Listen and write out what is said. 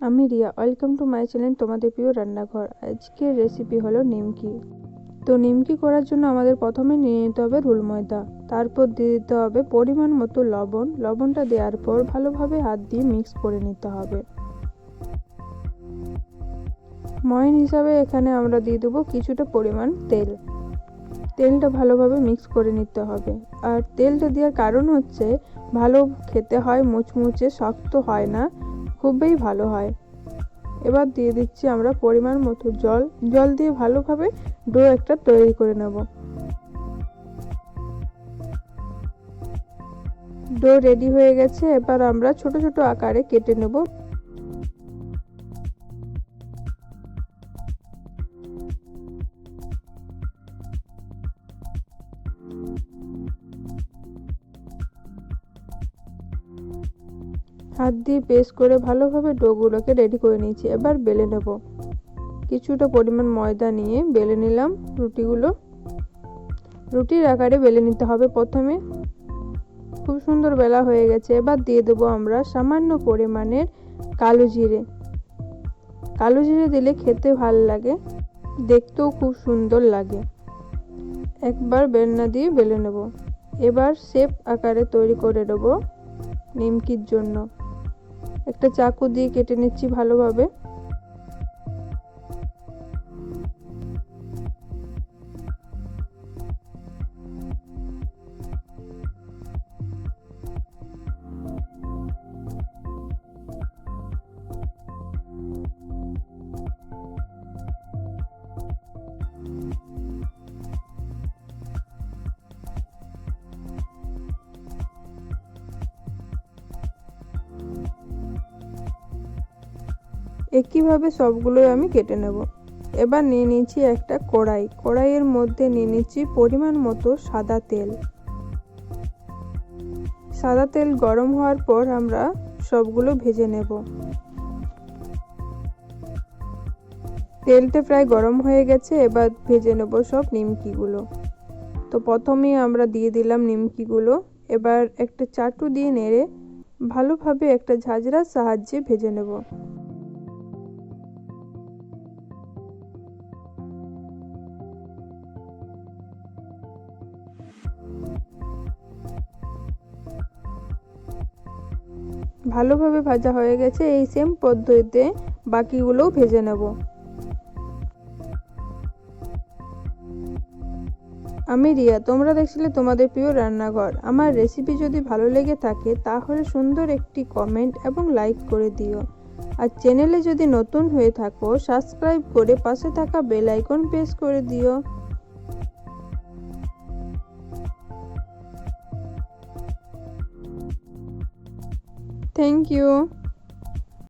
আমি Riya, welcome to my channel তোমাদের প্রিয় রান্নাঘর। আজকের রেসিপি হলো নিমকি। তো নিমকি করার জন্য আমাদের প্রথমে নিয়ে নিতে হবে রুল ময়দা। তারপর দিয়ে দিতে হবে পরিমাণ মতো লবণ। লবণটা দেওয়ার পর ভালোভাবে হাত দিয়ে মিক্স করে নিতে হবে। ময়ন হিসাবে এখানে আমরা দিয়ে দেবো কিছুটা পরিমাণ তেল। তেলটা ভালোভাবে মিক্স করে নিতে হবে। আর তেলটা দেওয়ার কারণ হচ্ছে, ভালো খেতে হয়, মুচমুচে, শক্ত হয় না। খুবই ভালো হয়। এবার দিয়ে দিচ্ছি আমরা পরিমাণ মতো জল। জল দিয়ে ভালোভাবে ডো একটা তৈরি করে নেব। ডো রেডি হয়ে গেছে। এবার আমরা ছোট ছোট আকারে কেটে নেব। হাত দিয়ে পেস্ট করে ভালোভাবে ডোগুলোকে রেডি করে নিয়েছি। এবার বেলে নেব। কিছুটা পরিমাণ ময়দা নিয়ে বেলে নিলাম রুটিগুলো। রুটির আকারে বেলে নিতে হবে প্রথমে। খুব সুন্দর বেলা হয়ে গেছে। এবার দিয়ে দেবো আমরা সামান্য পরিমাণের কালো জিরে। কালো জিরে দিলে খেতে ভালো লাগে, দেখতেও খুব সুন্দর লাগে। একবার বেলনা দিয়ে বেলে নেব। এবার শেপ আকারে তৈরি করে দেবো নিমকির জন্য। একটা চাকু দিয়ে কেটে নিচ্ছি ভালোভাবে। একইভাবে সবগুলোই আমি কেটে নেব। এবার নিয়ে নিচ্ছি একটা কড়াই। কড়াইয়ের মধ্যে নিয়ে নিচ্ছি পরিমাণ মতো সাদা তেল। সাদা তেল গরম হওয়ার পর আমরা সবগুলো ভেজে নেব। তেলটা প্রায় গরম হয়ে গেছে, এবার ভেজে নেব সব নিমকিগুলো। তো প্রথমেই আমরা দিয়ে দিলাম নিমকিগুলো। এবার একটা চাটু দিয়ে নেড়ে ভালোভাবে একটা ঝাঁঝরার সাহায্যে ভেজে নেব। ভালোভাবে ভাজা হয়ে গেছে, এই সেম পদ্ধতিতে বাকিগুলোও ভেজে নেব। আমি রিয়া, তোমরা দেখছিলে তোমাদের প্রিয় রান্নাঘর। আমার রেসিপি যদি ভালো লেগে থাকে, তাহলে সুন্দর একটি কমেন্ট এবং লাইক করে দিও। আর চ্যানেলে যদি নতুন হয়ে থাকো সাবস্ক্রাইব করে পাশে থাকা বেল আইকন প্রেস করে দিও। Thank you.